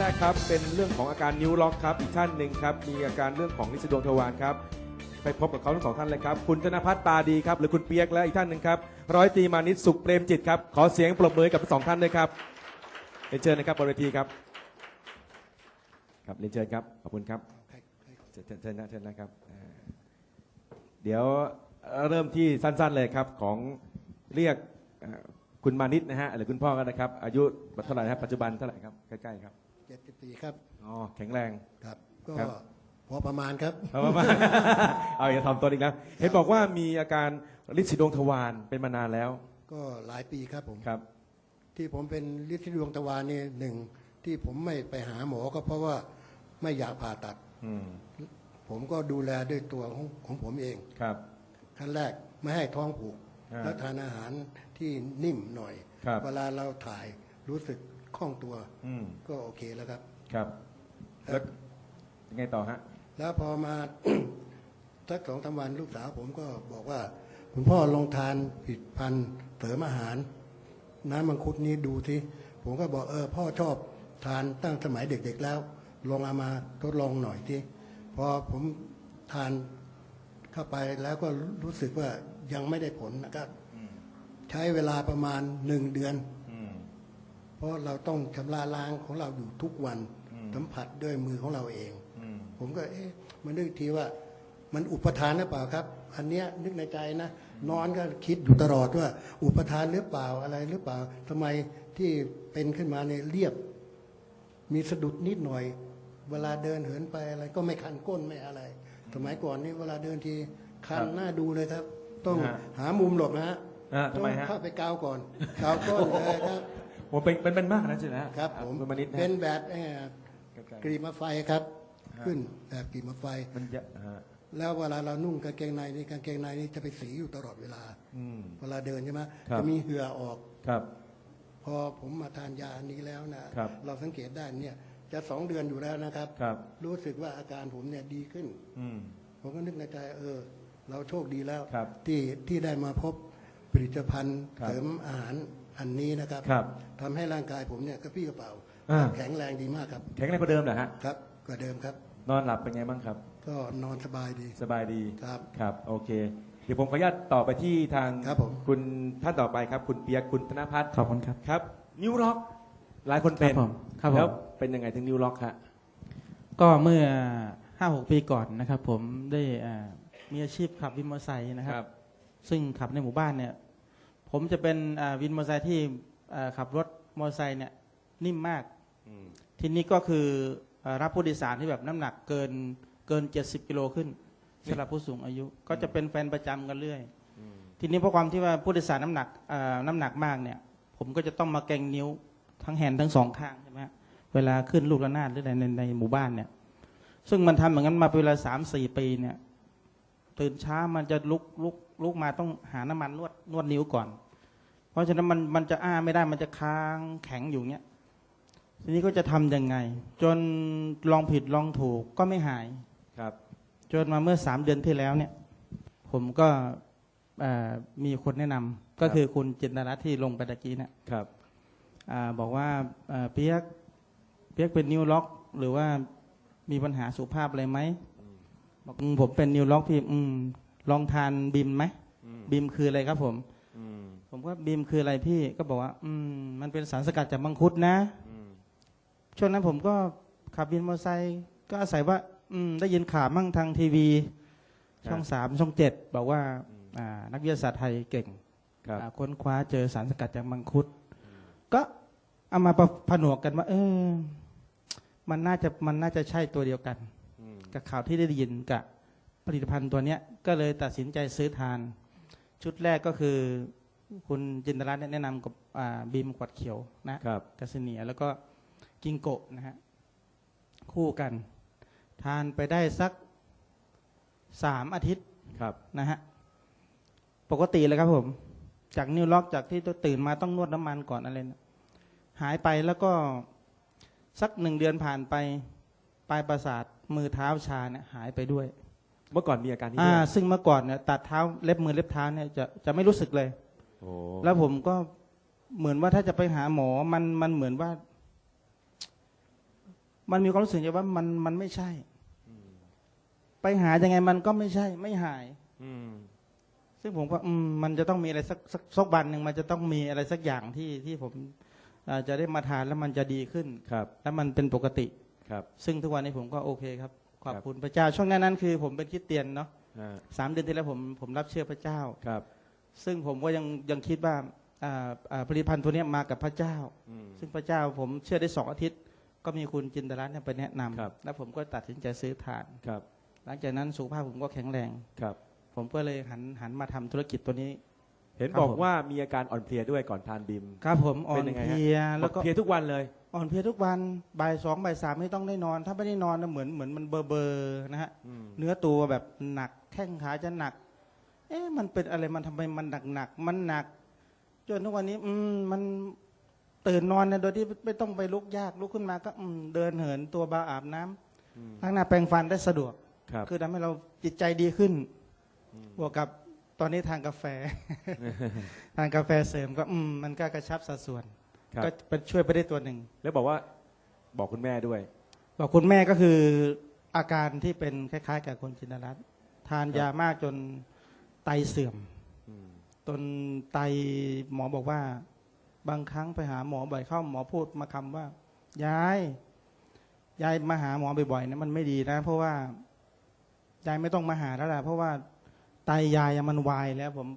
แรกครับ เป็นเรื่องของอาการนิ้วล็อกครับ อีกท่านหนึ่งครับ มีอาการเรื่องของลิสีดวงทวารครับ ไปพบกับเขาทั้งสองท่านเลยครับ คุณธนพัฒน์ตาดีครับ หรือคุณเปียกและอีกท่านหนึ่งครับ ร้อยตรีมานิตสุขเปรมจิตครับ ขอเสียงปรบมือให้กับทั้งสองท่านด้วยครับเรียนเชิญนะครับบนเวทีครับ ครับเรียนเชิญครับ ขอบคุณครับเชิญเชิญนะเชิญนะครับ เดี๋ยวเริ่มที่สั้นๆเลยครับของเรียกคุณมานิตนะฮะหรือคุณพ่อกันนะครับ อายุเท่าไหร่ครับปัจจุบันเท่าไหร่ครับ ใกล้ ๆ ครับ เจ็ดสิบสี่ครับ อ๋อ แข็งแรง ครับ ก็ครับ พอประมาณครับ เอามา เอาอย่าทำตัวอีกแล้วเห็นบอกว่ามีอาการลินสีดวงทวารเป็นมานานแล้วก็หลายปีครับผม ครับ ที่ผมเป็นลิทธิดวงตะวันนี่หนึ่งที่ผมไม่ไปหาหมอก็เพราะว่าไม่อยากผ่าตัด อืมผมก็ดูแลด้วยตัวของของผมเอง ครับ ขั้นแรกไม่ให้ท้องผูกอ่าแล้วทานอาหารที่นิ่มหน่อย ครับ เวลาเราถ่ายรู้สึก คล่องตัว อืมก็โอเคแล้วครับ ครับ แล้วยังไงต่อฮะ แล้วพอมา สักสองสามวันลูกสาวผมก็บอกว่า คุณพ่อลองทานผลิดพันธุ์เสริมอาหาร น้ำมังคุดนี้ดูสิผมก็บอกเออพ่อชอบทานตั้งสมัยเด็กๆแล้ว ลองเอามาทดลองหน่อยที่พอผมทานเข้าไปแล้วก็รู้สึกว่ายังไม่ได้ผลนะครับ ใช้เวลาประมาณหนึ่งเดือนอืม เพราะเราต้องชำระล้างของเราอยู่ทุกวันอืมสัมผัสด้วยมือของเราเองอืมผมก็เอ๊ะมันนึกอีกทีว่า มันอุปทานหรือเปล่าครับ อันเนี้ยนึกในใจนะนอนก็คิดอยู่ตลอดว่า อุปทานหรือเปล่าอะไรหรือเปล่าทำไมที่เป็นขึ้นมาในยเรียบ มีสะดุดนิดหน่อย เวลาเดินเหินไปอะไร ก็ไม่คันก้นไม่อะไร สมัยก่อนนี่เวลาเดินทีคันหน้าดูเลยครับ ต้องฮะหามุมหลบนะฮะอ่าต้ทำองไมฮะเข้าไปกาวก่อนกาวก้นเลยครับ ผมเป็นเป็นเป็นมากนะใช่ไหมฮะครับผมคุณมานิดนะเป็นแบบเอ่อใกล้ๆกรีมาไฟครับ ขึ้นแบบกรีมาไฟ มันเยอะฮะแล้วเวลาเรานุ่งกางเกงในนี่กางเกงในนี่จะไปสีอยู่ตลอดเวลา อืม เวลาเดินใช่ไหมครับ จะมีเหงื่อออก ครับ พอผมมาทานยาอันนี้แล้วนะครับ เราสังเกตได้เนี่ยจะสองเดือนอยู่แล้วนะครับ ครับ รู้สึกว่าอาการผมเนี่ยดีขึ้น อืม ผมก็นึกในใจเออ เราโชคดีแล้ว ครับที่ที่ได้มาพบผลิตภัณฑ์ครับ เสริมอาหาร อันนี้นะครับครับทำให้ร่างกายผมเนี่ยกระปรี้กระเป๋าอ่า แข็งแรงดีมากครับ แข็งแรงกว่าเดิมเหรอฮะครับกว่าเดิมครับ นอนหลับเป็นไงบ้างครับ ก็นอนสบายดี สบายดีครับครับโอเค เดี๋ยวผมขออนุญาตต่อไปที่ทางครับผมคุณท่านต่อไปครับ คุณเปียกคุณธนพัฒน์ขอบคุณครับ ครับ นิ้วล็อก หลายคนเป็นครับผมครับผม แล้วเป็นยังไงถึงนิ้วล็อกฮะก็เมื่อห้าหกปีก่อนนะครับ ผมได้อ่ามีอาชีพขับวินมอเตอร์ไซค์นะครับ ซึ่งขับในหมู่บ้านเนี่ย ผมจะเป็นอ่าวินมอเตอร์ไซค์ที่อ่าขับรถมอเตอร์ไซค์เนี่ยนิ่มมากอืมทีนี้ก็คืออ่ารับผู้โดยสารที่แบบน้ำหนักเกินเกิน70กิโลขึ้นสำหรับผู้สูงอายุ ก็จะเป็นแฟนประจำกันเรื่อยอืมทีนี้เพราะความที่ว่าผู้โดยสารน้ำหนักอ่าน้ำหนักมากเนี่ย ผมก็จะต้องมาแกงนิ้วทั้งแฮนด์ทั้งสองข้างใช่ไหมฮะเวลาขึ้นลูกระนาดหรืออะไรในในหมู่บ้านเนี่ย ซึ่งมันทำอย่างนั้นมาเป็นเวลาสามสี่ปีเนี่ย ตื่นเช้ามันจะลุกลุกลุกมาต้องหาน้ำมันนวดนวดนิ้วก่อน เพราะฉะนั้นมันมันจะอ้าไม่ได้มันจะค้างแข็งอยู่เนี้ยทีนี้ก็จะทำยังไง จนลองผิดลองถูกก็ไม่หายครับ จนมาเมื่อสามเดือนที่แล้วเนี่ย ผมก็เอ่อมีคนแนะนำก็คือคุณจินตรัตน์ที่ลงไปตะกี้เนี่ยครับอาบอกว่าเอ่อเปียกเปียกเป็นนิวล็อก หรือว่ามีปัญหาสุขภาพอะไรไหม บอกอืมผมเป็นนิวล็อกพี่อืมลองทานบิมไหมอืมบิมคืออะไรครับผมอืมผมก็บิมคืออะไรพี่ก็บอกว่า อืม มันเป็นสารสกัดจากมังคุดนะอืมช่วงนั้นผมก็ขับวินมอเตอร์ไซค์ก็อาศัยว่า อืม ได้ยินข่าวมั่งทางทีวี ช่องสามช่องเจ็ดบอกว่า อ่า นักวิทยาศาสตร์ไทยเก่งครับอ่าค้นคว้าเจอสารสกัดจากมังคุด ก็เอามาประผนวกกันว่า เออ มันน่าจะมันน่าจะใช่ตัวเดียวกันอืม กับข่าวที่ได้ยินกับผลิตภัณฑ์ตัวเนี้ยก็เลยตัดสินใจซื้อทาน ชุดแรกก็คือ คุณจินตรัตน์เนี่ยแนะนำกับอ่าบีมขวดเขียวนะครับกัสเนียแล้วก็กิงโกะนะฮะคู่กัน ทานไปได้สักสามอาทิตย์ครับนะฮะปกติเลยครับผม จากนิ้วล็อกจากที่ตัวตื่นมาต้องนวดน้ำมันก่อนอะไรนะหายไปแล้วก็สักหนึ่งเดือนผ่านไปปลายประสาท มือเท้าชาเนี่ยหายไปด้วย เมื่อก่อนมีอาการนี้อ่า ด้วยซึ่งเมื่อก่อนเนี่ยตัดเท้าเล็บมือเล็บเท้าเนี่ยจะจะไม่รู้สึกเลย โอ้แล้วผมก็เหมือนว่าถ้าจะไปหาหมอมันมันเหมือนว่า มันมีความรู้สึกว่ามันมันไม่ใช่ ไปหายังไงมันก็ไม่ใช่ ไม่หาย อืม ซึ่งผมก็อืมมันจะต้องมีอะไรสักสักสักวันหนึ่งมันจะต้องมีอะไรสักอย่างที่ที่ผมเอ่อจะได้มาทานแล้วมันจะดีขึ้น ครับ แล้วมันเป็นปกติ ครับ ซึ่งทุกวันนี้ผมก็โอเคครับ ขอบครับคุณพระเจ้า ช่วงนั้นนั้นคือ ผมเป็นคริสเตียนเนาะอ่าสามเดือนที่แล้วผมผมรับเชื่อพระเจ้า ครับซึ่งผมก็ยังยังคิดว่าอ่าอ่าผลิตภัณฑ์ตัวเนี้ยมากับพระเจ้า อืม ซึ่งพระเจ้าผมเชื่อได้สองอาทิตย์ ก็มีคุณจินตรัตน์เนี่ยไปแนะนำครับ แล้วผมก็ตัดสินใจซื้อทาน ครับหลังจากนั้นสุขภาพผมก็แข็งแรง ครับผมก็เลยหันหันมาทำธุรกิจตัวนี้ เห็นครับบอกผมว่ามีอาการอ่อนเพลียด้วยก่อนทานบิม ครับผมอ่อเป็นนยังไงฮะเพลียแล้วก็บอกเพลียทุกวันเลย อ่อนเพลียทุกวันบ่ายสองบ่ายสามไม่ต้องได้นอน ถ้าไม่ได้นอนนะเหมือนเหมือนมันเบอร์เบอร์นะฮะอืม เนื้อตัวแบบหนักแข้งขาจะหนัก เอ๊ะมันเป็นอะไรมันทำไมมันหนักหนักมันหนัก จนทุกวันนี้ อืมมันตื่นนอนเนี่ยโดยที่ไม่ต้องไปลุกยากลุกขึ้นมาก็อืมเดินเหินตัวเบาอาบน้ำอืม ล้างหน้าแปรงฟันได้สะดวก ครับ คือทำให้เราจิตใจดีขึ้นอืมบวกกับ ตอนนี้ทานกาแฟ ทานกาแฟเสริมก็อืมมันก็กระชับสัดส่วน ครับ ก็เป็นช่วยไปได้ตัวหนึ่ง แล้วบอกว่าบอกคุณแม่ด้วย บอกคุณแม่ก็คืออาการที่เป็นคล้ายๆ กับคนจินตรัตน์ทานยามากจนไตเสื่อม อืมจนไตหมอบอกว่า บางครั้งไปหาหมอบ่อยเข้าหมอพูดมาคำว่า ยายยายมาหาหมอบ่อยๆนะมันไม่ดีนะ เพราะว่ายายไม่ต้องมาหาแล้วล่ะเพราะว่า ไตยายอะมันวายแล้วผม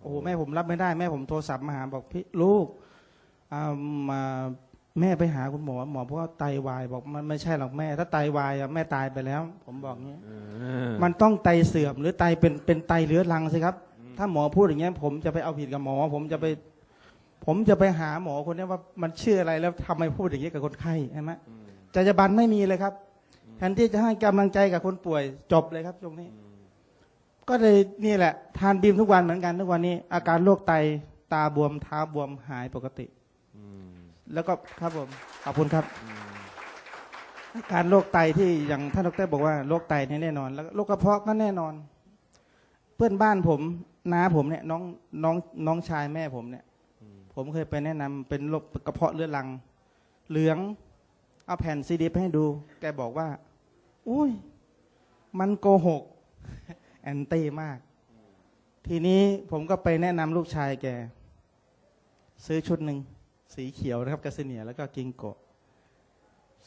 โอ้โหแม่ผมรับไม่ได้แม่ผมโทรศัพท์มาหาบอกพี่ลูกอ่ามาแม่ไปหาคุณหมอหมอเพราะว่าไตวายบอกมันไม่ใช่หรอกแม่ ถ้าไตวายอะแม่ตายไปแล้ว ผมบอกงี้เออมันต้องไตเสื่อมหรือไตเป็นเป็นไตเรื้อรังสิครับ ถ้าหมอพูดอย่างเงี้ย ผมจะไปเอาผิดกับหมอ ผมจะไป ผมจะไปหาหมอคนเนี้ยว่ามันชื่ออะไรแล้วทำไมพูดอย่างนี้กับคนไข้ใช่ไหมอืมจรรยาบรรณไม่มีเลยครับแทนที่จะให้กำลังใจกับคนป่วยจบเลยครับตรงนี้อืม ก็เลยนี่แหละ ทานบีมทุกวันเหมือนกันทุกวันนี้ อาการโรคไตตาบวมเท้าบวมหายปกติอืมแล้วก็ครับผมขอบคุณครับอืมอาการโรคไตที่อย่างท่านดรบอกว่าโรคไตเนี่ยแน่นอน แล้วก็โรคกระเพาะก็แน่นอน เพื่อนบ้านผมน้าผมเนี่ยน้องน้องน้องชายแม่ผมเนี่ยอืมผมเคยไปแนะนำเป็นโรคกระเพาะเลือดรัง เหลือง เอาแผ่นซีดีไปให้ดู แกบอกว่า อุ้ย มันโกหก แอนตี้มาก ทีนี้ผมก็ไปแนะนำลูกชายแก ซื้อชุดหนึ่งสีเขียวนะครับกาซิเนียแล้วก็กิงโกะ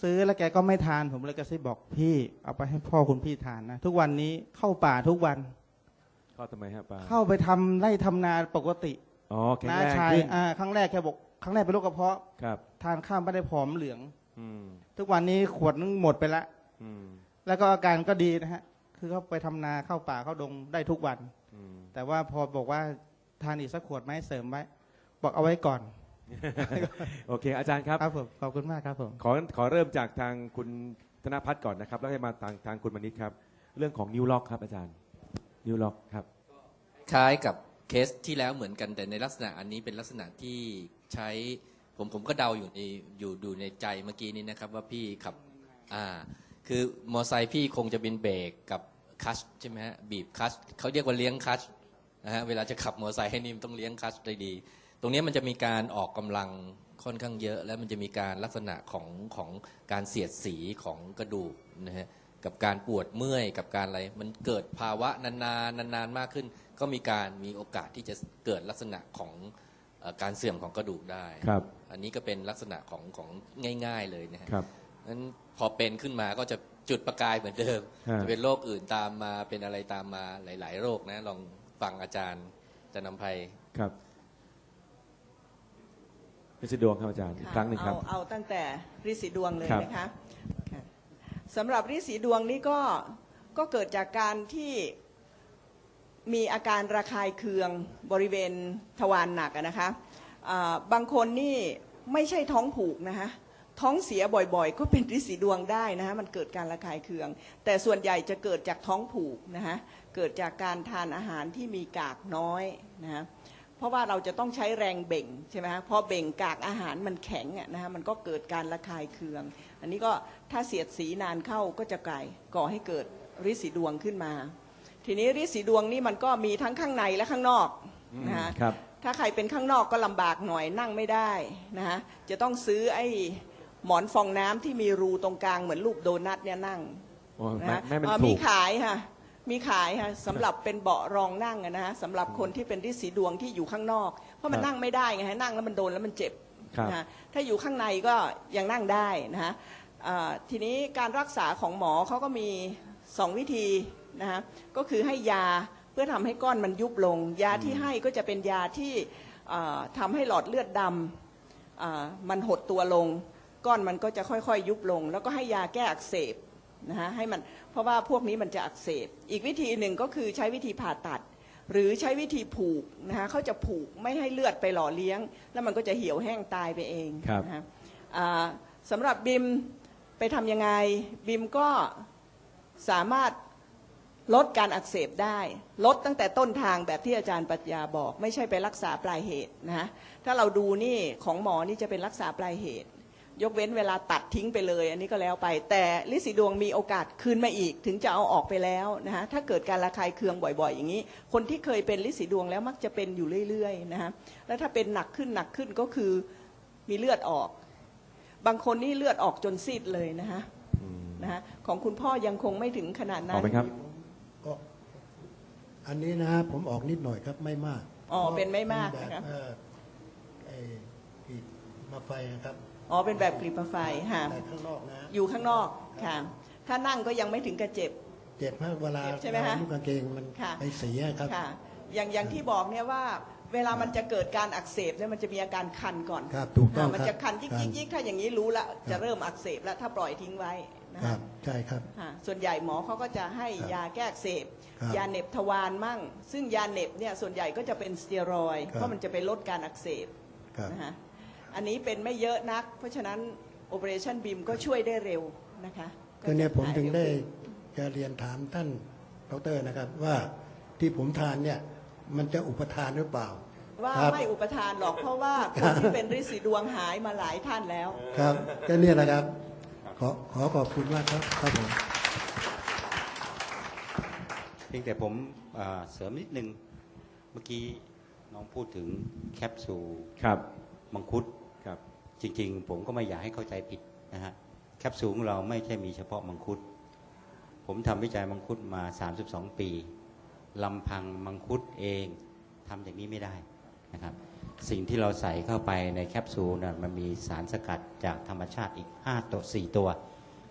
ซื้อแล้วแกก็ไม่ทาน ผมเลยกระซิบบอกพี่เอาไปให้พ่อคุณพี่ทานนะ ทุกวันนี้เข้าป่าทุกวัน เข้าทำไมฮะป้าเข้าไปทำไร่ทำนาปกติอ๋อแข็งน้าแรงชายขึ้นอ่าครั้งแรกแกบอกครั้งแรกเป็นโรคกระเพาะ ครับ ทานข้าวไม่ได้ผอมเหลือง อืมทุกวันนี้ขวดนึงหมดไปละ อืมแล้วก็อาการก็ดีนะฮะ คือเขาไปทำนาเข้าป่าเข้าดงได้ทุกวันอืมแต่ว่าพอบอกว่าทานอีกสักขวดไหมเสริมไว้ บอกเอาไว้ก่อน โอเค อาจารย์ครับครับผมขอบคุณมากครับผมขอขอเริ่มจากทางคุณธนพัฒน์ก่อนนะครับ แล้วให้มาทางทางคุณมณิษฐ์ครับ เรื่องของนิ้วล็อกครับอาจารย์ นิ้วล็อกครับ คล้ายกับเคสที่แล้วเหมือนกันแต่ในลักษณะอันนี้เป็นลักษณะที่ใช้ผมผมก็เดาอยู่ในอยู่ดูในใจเมื่อกี้นี้นะครับ ว่าพี่ขับ อ่า คือมอไซค์พี่คงจะเป็นเบรกกับ คลัชใช่ไหมฮะบีบคลัชเขาเรียกว่าเลี้ยงคลัชนะฮะเวลาจะขับมอไซค์ให้นิ่มต้องเลี้ยงคลัชได้ดี ตรงนี้มันจะมีการออกกำลังค่อนข้างเยอะ แล้วมันจะมีการลักษณะของของการเสียดสีของกระดูกนะฮะกับการปวดเมื่อยกับการอะไร มันเกิดภาวะนานๆนานๆมากขึ้น ก็มีการมีโอกาสที่จะเกิดลักษณะของเอ่อการเสื่อมของกระดูกได้ครับ อันนี้ก็เป็นลักษณะของของง่าย ๆเลยนะฮะครับนั้นพอเป็นขึ้นมาก็จะ จุดประกายเหมือนเดิมฮะจะเป็นโรคอื่นตามมาเป็นอะไรตามมาหลาย ๆ โรคนะ ลองฟังอาจารย์จะนำภัยครับเป็นสิดวงครับอาจารย์อีกครั้งหนึ่งครับเอาเอาตั้งแต่ริสีดวงเลยครับนะคะค่ะสำหรับริสีดวงนี่ก็ก็เกิดจากการที่มีอาการระคายเคืองบริเวณทวารหนักอะนะคะอ่าบางคนนี่ไม่ใช่ท้องผูกนะคะ ท้องเสียบ่อยๆ ก็เป็นริสีดวงได้นะคะมันเกิดการระคายเคือง แต่ส่วนใหญ่จะเกิดจากท้องผูกนะคะเกิดจากการทานอาหารที่มีกากน้อยนะคะเพราะว่าเราจะต้องใช้แรงเบ่งใช่ไหมฮะพอเบ่งกากอาหารมันแข็งอะนะฮะมันก็เกิดการระคายเคือง อันนี้ก็ถ้าเสียดสีนานเข้าก็จะก่ายก่อให้เกิดริดสีดวงขึ้นมา ทีนี้ริดสีดวงนี่มันก็มีทั้งข้างในและข้างนอกนะฮะครับถ้าใครเป็นข้างนอกก็ลำบากหน่อยนั่งไม่ได้นะฮะจะต้องซื้อไอ้ หมอนฟองน้ำที่มีรูตรงกลางเหมือนรูปโดนัทเนี่ยนั่งโอ้ยนะแม่ฮะแม่มันเอ่อถูมีก ขายค่ะ มีขายค่ะสำหรับเป็นเบาะรองนั่งอะนะฮะสำหรับคนที่เป็นที่สีดวงที่อยู่ข้างนอก เพราะมันครับนั่งไม่ได้ไงฮะนั่งแล้วมันโดนแล้วมันเจ็บครับ นะฮะถ้าอยู่ข้างในก็ยังนั่งได้นะฮะอ่าทีนี้การรักษาของหมอเขาก็มีสองวิธีนะฮะก็คือให้ยาเพื่อทำให้ก้อนมันยุบลง ยาที่ให้ก็จะเป็นยาที่อ่าทำให้หลอดเลือดดำ อ่ามันหดตัวลง ก้อนมันก็จะค่อยๆ ยุบลง แล้วก็ให้ยาแก้อักเสบนะฮะให้มันเพราะว่าพวกนี้มันจะอักเสบ อีกวิธีหนึ่งก็คือใช้วิธีผ่าตัด หรือใช้วิธีผูกนะฮะเขาจะผูกไม่ให้เลือดไปหล่อเลี้ยง แล้วมันก็จะเหี่ยวแห้งตายไปเองครับ นะฮะอ่าสำหรับบิมไปทำยังไงบิมก็สามารถลดการอักเสบได้ ลดตั้งแต่ต้นทางแบบที่อาจารย์ปรัชญาบอก ไม่ใช่ไปรักษาปลายเหตุนะฮะถ้าเราดูนี่ของหมอนี่จะเป็นรักษาปลายเหตุ ยกเว้นเวลาตัดทิ้งไปเลย อันนี้ก็แล้วไป แต่ลิสีดวงมีโอกาสคืนมาอีก ถึงจะเอาออกไปแล้วนะฮะถ้าเกิดการระคายเคืองบ่อยๆ อย่างนี้ คนที่เคยเป็นลิสีดวงแล้วมักจะเป็นอยู่เรื่อยๆนะฮะแล้วถ้าเป็นหนักขึ้นหนักขึ้นก็คือมีเลือดออก บางคนนี่เลือดออกจนซีดเลยนะฮะอืมนะฮะของคุณพ่อยังคงไม่ถึงขนาดอนั้อกนไหมครับก็อันนี้นะผมออกนิดหน่อยครับไม่มากอ๋อเป็นไม่มากเป็นะครับเอ่อไอ้ปีกมาไฟนะครับ อ๋อเป็นแบบกลีบไฟค่ะ แต่ข้างนอกนะ อยู่ข้างนอกค่ะ ถ้านั่งก็ยังไม่ถึงกระเจ็บ เจ็บมากเวลาเจ็บใช่ไหมฮะลูกกางเกงมันค่ะไอ้สีอะครับ ค่ะ อย่างอย่างที่บอกเนี่ยว่าเวลามันจะเกิดการอักเสบเนี่ยมันจะมีอาการคันก่อนครับถูกต้องอ่ามันครับจะคันยิกคัยินกยิกถ้าอย่างนี้รู้ละจะเริ่มอักเสบแล้วถ้าปล่อยทิ้งไว้นะคคะรับใช่ครับอ่าส่วนใหญ่หมอเขาก็จะให้ครับยาแก้อักเสบ ครับยาเหน็บทวารมั่ง ซึ่งยาเหน็บเนี่ยส่วนใหญ่ก็จะเป็นสเตียรอยด์ครับ เพราะมันจะไปลดการอักเสบครับ นะคะ อันนี้เป็นไม่เยอะนัก เพราะฉะนั้น Operation BIM ก็ช่วยได้เร็วนะคะก็เนี่ยผมถึงได้หายเร็วขึ้นจะเรียนถามท่านดอกเตอรนะครับว่าที่ผมทานเนี่ยมันจะอุปทานหรือเปล่า ว่าครับไม่อุปทานหรอกเพราะว่าคนที่เป็นฤทธิ์สีดวงหายมาหลายท่านแล้ว ครับก็เนี่ยนะครับ ขอขอขอบคุณมากครับครับผมเพียงแต่ผมเอ่อเสริมนิดนึงเมื่อกี้น้องพูดถึงแคปซูลครับมังคุดครับ จริง ๆ ผมก็ไม่อยากให้เข้าใจผิดนะฮะแคปซูลเราไม่ใช่มีเฉพาะมังคุด ผมทำวิจัยมังคุดมา 32 ปีลำพังมังคุดเองทำอย่างนี้ไม่ได้นะครับ สิ่งที่เราใส่เข้าไปในแคปซูลนะมันมีสารสกัดจากธรรมชาติอีก 5 ตัว 4 ตัว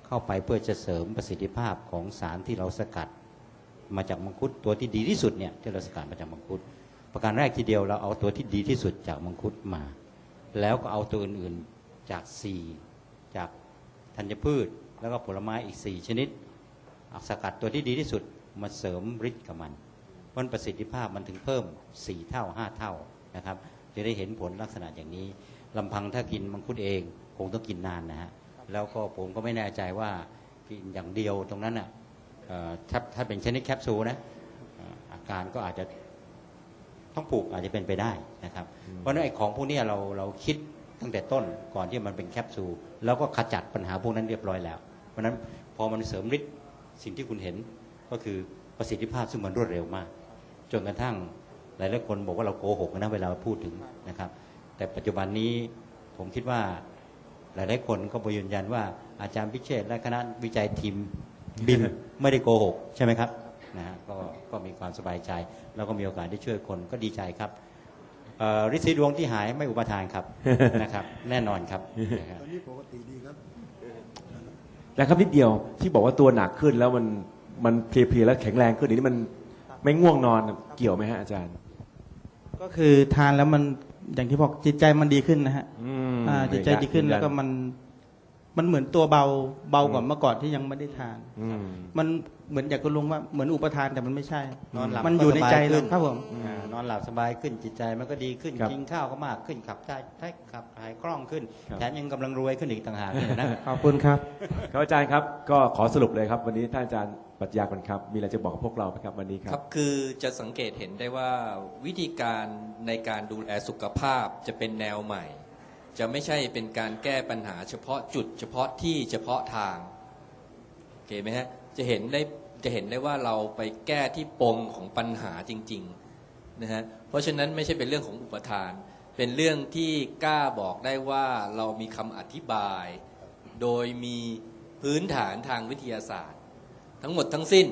เข้าไปเพื่อจะเสริมประสิทธิภาพของสารที่เราสกัด มาจากมังคุดตัวที่ดีที่สุดเนี่ยที่เราสกัดมาจากมังคุด ประการแรกทีเดียวเราเอาตัวที่ดีที่สุดจากมังคุดมา แล้วก็เอาตัวอื่นๆจากสี่จากธัญพืช แล้วก็ผลไม้อีกสี่ชนิดอาสกัดตัวที่ดีที่สุดมาเสริมฤทธิ์กับมันเพราะฉะนั้นประสิทธิภาพมันถึงเพิ่ม 4 เท่า 5 เท่านะครับ จะได้เห็นผลลักษณะอย่างนี้ลำพังถ้ากินมังคุดเอง คงต้องกินนานนะฮะแล้วก็ผมก็ไม่แน่ใจว่ากินอย่างเดียวตรงนั้นอะถ้าถ้าเป็นชนิดแคปซูลนะอาการก็อาจจะ ต้องปลูกอาจจะเป็นไปได้นะครับ เพราะฉะนั้นไอ้ของพวกเนี้ยเราเราคิดตั้งแต่ต้นก่อนที่มันเป็นแคปซูลแล้วก็ขจัดปัญหาพวกนั้นเรียบร้อยแล้ว เพราะฉะนั้นพอมันเสริมฤทธิ์สิ่งที่คุณเห็นก็คือประสิทธิภาพซึ่งมันรวดเร็วมาก จนกระทั่งหลายหลายๆคนบอกว่าเราโกหกนะเวลาพูดถึงนะครับ แต่ปัจจุบันนี้ผมคิดว่าหลายหลายๆคนก็ยืนยันว่าอาจารย์พิเชษฐ์และคณะวิจัยทีมบิมไม่ได้โกหกใช่ไหมครับ นะฮะก็ก็มีความสบายใจ แล้วก็มีโอกาสได้ช่วยคนก็ดีใจครับเอ่อฤทธิ์สีดวงที่หายไม่อุปทานครับนะครับ แน่นอนครับนะครับตอนนี้ปกติดีครับแล้วครับนิดเดียวที่บอกว่าตัวหนักขึ้นแล้วมันมันเพลียๆแล้วแข็งแรงขึ้นอันนี้มันไม่ง่วงนอนเกี่ยวไหมฮะอาจารย์ ก็คือทานแล้วมันอย่างที่บอกจิตใจมันดีขึ้นนะฮะอืมอ่าจิตใจดีขึ้นยืยัแล้วก็มันมันเหมือนตัวเบาเบากว่าเมื่อก่อนที่ยังไม่ได้ทานอืมมัน เหมือนอยากคุณลุงว่าเหมือนอุปทานแต่มันไม่ใช่ นอนหลับมันอยู่ในใจก็สบายเลขึ้ยนครับผมอ่านอนหลับสบายขึ้นจิตใจมันก็ดีขึ้นครับกินข้าวก็มากขึ้นขับได้ได้ขับถ่ายคล่องขึ้นครับ แถมยังกำลังรวยขึ้นอีกต่างหากเนี่ยนะ ขอบคุณครับ ครับอาจารย์ครับก็ขอสรุปเลยครับ วันนี้ท่านอาจารย์ปรัชญาก่อนครับ มีอะไรจะบอกกับพวกเราไหมครับวันนี้คครัรับ บคือจะสังเกตเห็นได้ว่าวิธีการในการดูแลสุขภาพจะเป็นแนวใหม่ จะไม่ใช่เป็นการแก้ปัญหาเฉพาะจุด เฉพาะที่เฉพาะทางโอเคไหมฮะ จะเห็นได้จะเห็นได้ว่าเราไปแก้ที่ปมของปัญหาจริงๆนะฮะเพราะฉะนั้นไม่ใช่เป็นเรื่องของอุปทาน เป็นเรื่องที่กล้าบอกได้ว่าเรามีคำอธิบาย โดยมีพื้นฐานทางวิทยาศาสตร์ ทั้งหมดทั้งสิ้น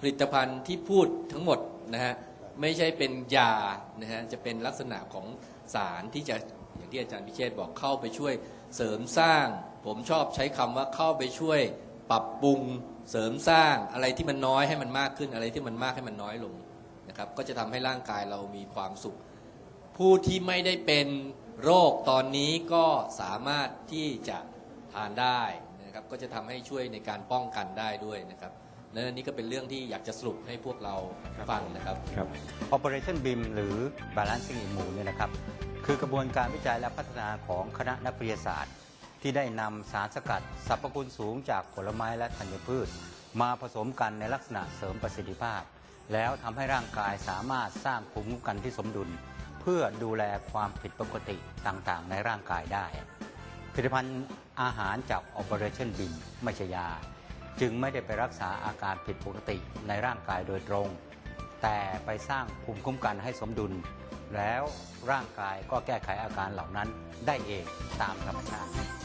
ผลิตภัณฑ์ที่พูดทั้งหมดนะฮะไม่ใช่เป็นยานะฮะจะเป็นลักษณะของสารที่จะอย่างที่อาจารย์พิเชษบอกเข้าไปช่วยเสริมสร้าง ผมชอบใช้คำว่าเข้าไปช่วย ปรับปรุงเสริมสร้างอะไรที่มันน้อยให้มันมากขึ้นอะไรที่มันมากให้มันน้อยลงนะครับก็จะทำให้ร่างกายเรามีความสุข ผู้ที่ไม่ได้เป็นโรคตอนนี้ก็สามารถที่จะทานได้นะครับก็จะทำให้ช่วยในการป้องกันได้ด้วยนะครับและอันนี้ก็เป็นเรื่องที่อยากจะสรุปให้พวกเราฟังนะครับครับ Operation BIM หรือ Balancing Immune เนี่ยนะครับ คือกระบวนการวิจัยและพัฒนาของคณะนักวิทยาศาสตร์ ที่ได้นำสารสกัดสรรพคุณสูงจากผลไม้และธัญพืช มาผสมกันในลักษณะเสริมประสิทธิภาพ แล้วทำให้ร่างกายสามารถสร้างภูมิคุ้มกันที่สมดุล เพื่อดูแลความผิดปกติต่างๆ ในร่างกายได้ ผลิตภัณฑ์อาหารจาก Operation BIM ไม่ใช่ยา จึงไม่ได้ไปรักษาอาการผิดปกติในร่างกายโดยตรง แต่ไปสร้างภูมิคุ้มกันให้สมดุล แล้วร่างกายก็แก้ไขอาการเหล่านั้นได้เองตามธรรมชาติ